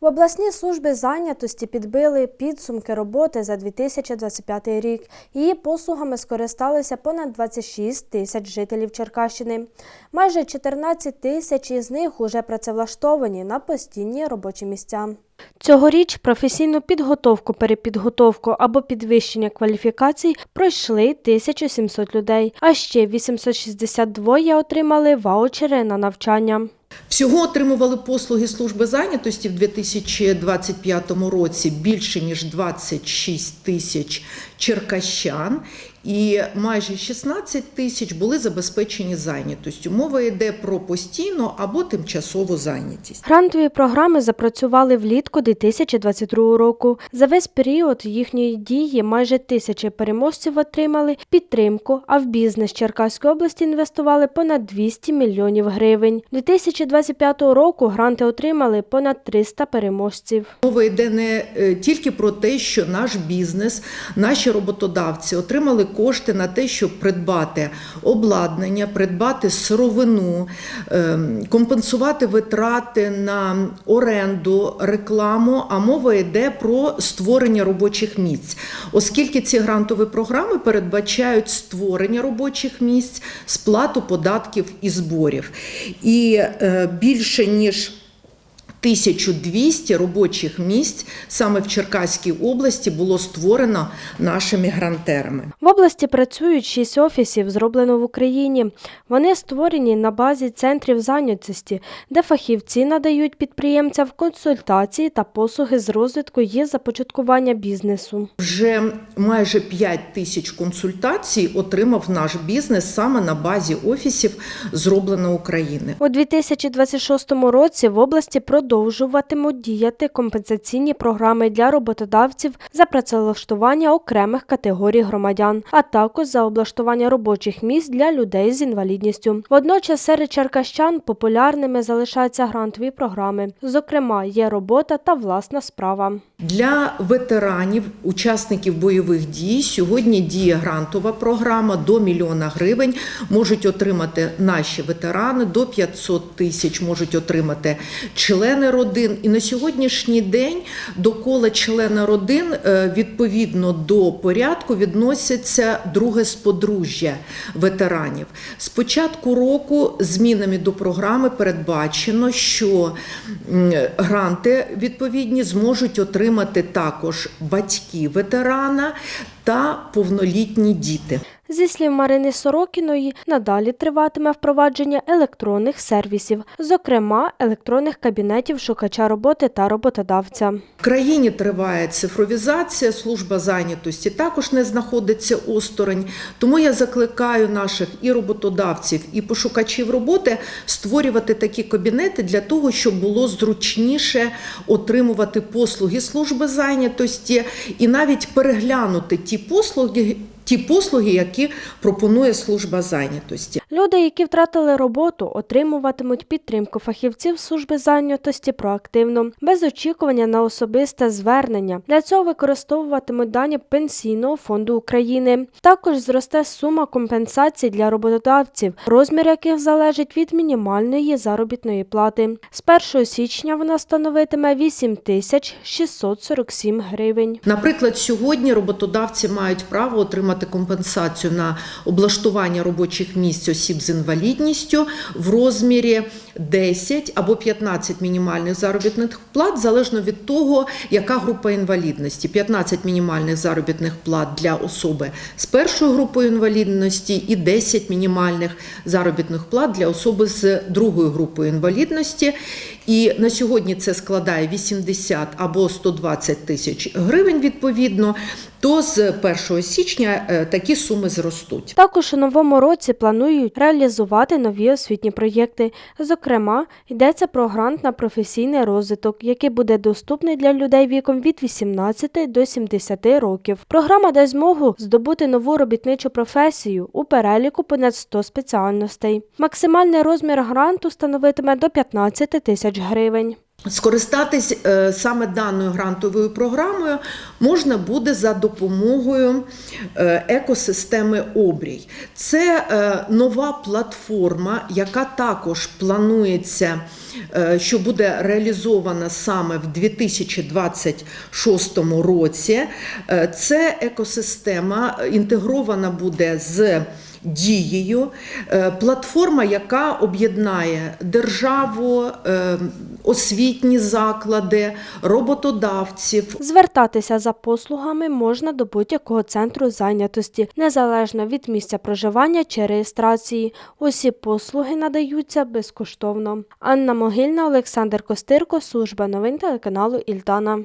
В обласній службі зайнятості підбили підсумки роботи за 2025 рік. Її послугами скористалися понад 26 тисяч жителів Черкащини. Майже 14 тисяч із них уже працевлаштовані на постійні робочі місця. Цьогоріч професійну підготовку, перепідготовку або підвищення кваліфікацій пройшли 1700 людей, а ще 862 отримали ваучери на навчання. Всього отримували послуги служби зайнятості в 2025 році більше ніж 26 тисяч черкащан, і майже 16 тисяч були забезпечені зайнятостю. Мова йде про постійну або тимчасову зайнятість. Грантові програми запрацювали влітку 2022 року. За весь період їхньої дії майже тисячі переможців отримали підтримку, а в бізнес Черкаської області інвестували понад 200 мільйонів гривень. 2025 року гранти отримали понад 300 переможців. Мова йде не е, тільки про те, що наш бізнес, наші роботодавці отримали кошти на те, щоб придбати обладнання, придбати сировину, ем, компенсувати витрати на оренду, рекламу. А мова йде про створення робочих місць, оскільки ці грантові програми передбачають створення робочих місць, сплату податків і зборів. І е, більше ніж 1200 робочих місць саме в Черкаській області було створено нашими грантерами. В області працюють шість офісів, зроблено в Україні. Вони створені на базі центрів зайнятості, де фахівці надають підприємцям консультації та послуги з розвитку і започаткування бізнесу. Вже майже 5 тисяч консультацій отримав наш бізнес саме на базі офісів зроблено України. У 2026 році в області продовжуватимуть діяти компенсаційні програми для роботодавців за працевлаштування окремих категорій громадян, а також за облаштування робочих місць для людей з інвалідністю. Водночас серед черкащан популярними залишаються грантові програми. Зокрема, є робота та власна справа. Для ветеранів, учасників бойових дій, сьогодні діє грантова програма до мільйона гривень. Можуть отримати наші ветерани, до 500 тисяч можуть отримати члени родин. І на сьогоднішній день до кола члена родин е, відповідно до порядку відносяться друге сподружжя ветеранів. З початку року змінами до програми передбачено, що гранти відповідні зможуть отримати також батьки ветерана та повнолітні діти. Зі слів Марини Сорокіної, надалі триватиме впровадження електронних сервісів, зокрема електронних кабінетів шукача роботи та роботодавця. В країні триває цифровізація, служба зайнятості також не знаходиться осторонь. Тому я закликаю наших і роботодавців, і пошукачів роботи створювати такі кабінети для того, щоб було зручніше отримувати послуги служби зайнятості і навіть переглянути ті послуги. Ті послуги, які пропонує служба зайнятості. Люди, які втратили роботу, отримуватимуть підтримку фахівців служби зайнятості проактивно, без очікування на особисте звернення. Для цього використовуватимуть дані Пенсійного фонду України. Також зросте сума компенсацій для роботодавців, розмір яких залежить від мінімальної заробітної плати. З 1 січня вона становитиме 8 тисяч 647 гривень. Наприклад, сьогодні роботодавці мають право отримати компенсацію на облаштування робочих місць осіб з інвалідністю в розмірі 10 або 15 мінімальних заробітних плат, залежно від того, яка група інвалідності. 15 мінімальних заробітних плат для особи з першою групою інвалідності і 10 мінімальних заробітних плат для особи з другою групою інвалідності. І на сьогодні це складає 80 або 120 тисяч гривень відповідно. То з 1 січня е, такі суми зростуть. Також у новому році планують реалізувати нові освітні проєкти. Зокрема, йдеться про грант на професійний розвиток, який буде доступний для людей віком від 18 до 70 років. Програма дасть змогу здобути нову робітничу професію у переліку понад 100 спеціальностей. Максимальний розмір гранту становитиме до 15 тисяч гривень. Скористатись е, саме даною грантовою програмою можна буде за допомогою е, екосистеми Обрій. Це е, нова платформа, яка також планується, що буде реалізована саме в 2026 році. Це екосистема інтегрована буде з дією, платформа, яка об'єднає державу, освітні заклади, роботодавців, Звертатися за послугами можна до будь-якого центру зайнятості, незалежно від місця проживання чи реєстрації. Усі послуги надаються безкоштовно. Анна Могильна, Олександр Костирко, служба новин телеканалу Ільдана.